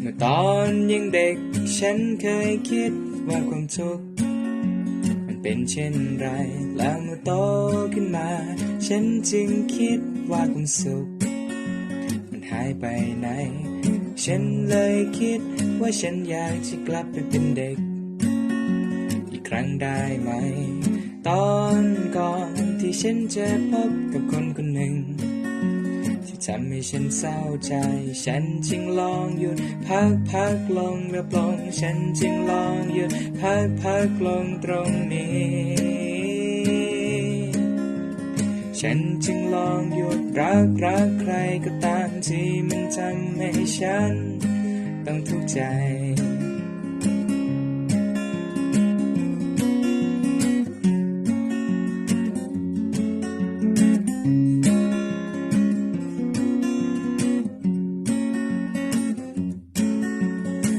เมื่อตอนยังเด็กฉันเคยคิดว่าความทุกข์มันเป็นเช่นไร แล้วเมื่อโตขึ้นมา ฉันจึงคิดว่าความสุข มันหายไปไหน ฉันเลยคิดว่าฉันอยากจะกลับไปเป็นเด็ก อีกครั้งได้ไหม ตอนก่อนที่ฉันจะพบกับคนคนหนึ่งที่ทำให้ฉันเศร้าใจ ฉันจึงลองหยุด พักพักลงและปลง ฉันจึงลองหยุด พักพักลงตรงนี้ ฉันจึงลองหยุดรักรักใครก็ตามที่มันทำให้ฉัน ต้องทุกข์ใจ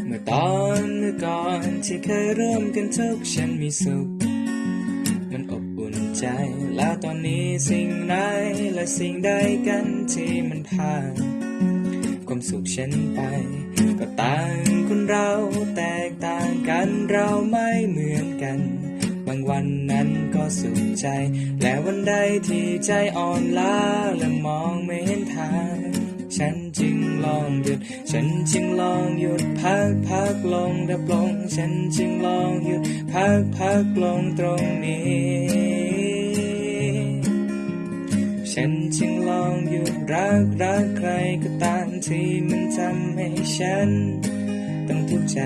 เมื่อตอนเมื่อก่อนที่เคยร่วมกันทุกข์ฉันมีสุข มันอบ ใจ แล้วตอนนี้สิ่งไหนและสิ่งใดกันที่มันพาความสุขฉันไป ก็ต่างคนเราแตกต่างกันเราไม่เหมือนกัน บางวันนั้นก็สุขใจ และวันใดที่ใจอ่อนล้าและมองไม่เห็นทางฉันจึงลองหยุด ฉันจึงลองหยุดพักพักลงดับลง ฉันจึงลองหยุดพักพักลงตรงนี้ ฉันจึงลองหยุดรักรักใครก็ตามที่มันทำให้ฉันต้องทุกข์ใจ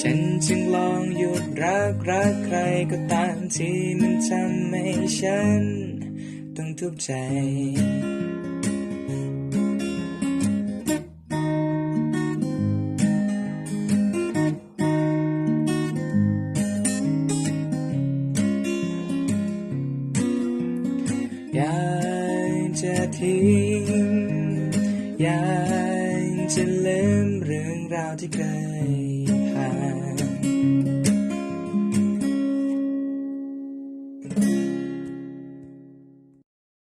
ฉันจึงลองหยุดรักรักใครก็ตามที่มันทำให้ฉันต้องทุกข์ใจ จะทิ้งอยากจะลืมเรื่องราวที่เคยผ่าน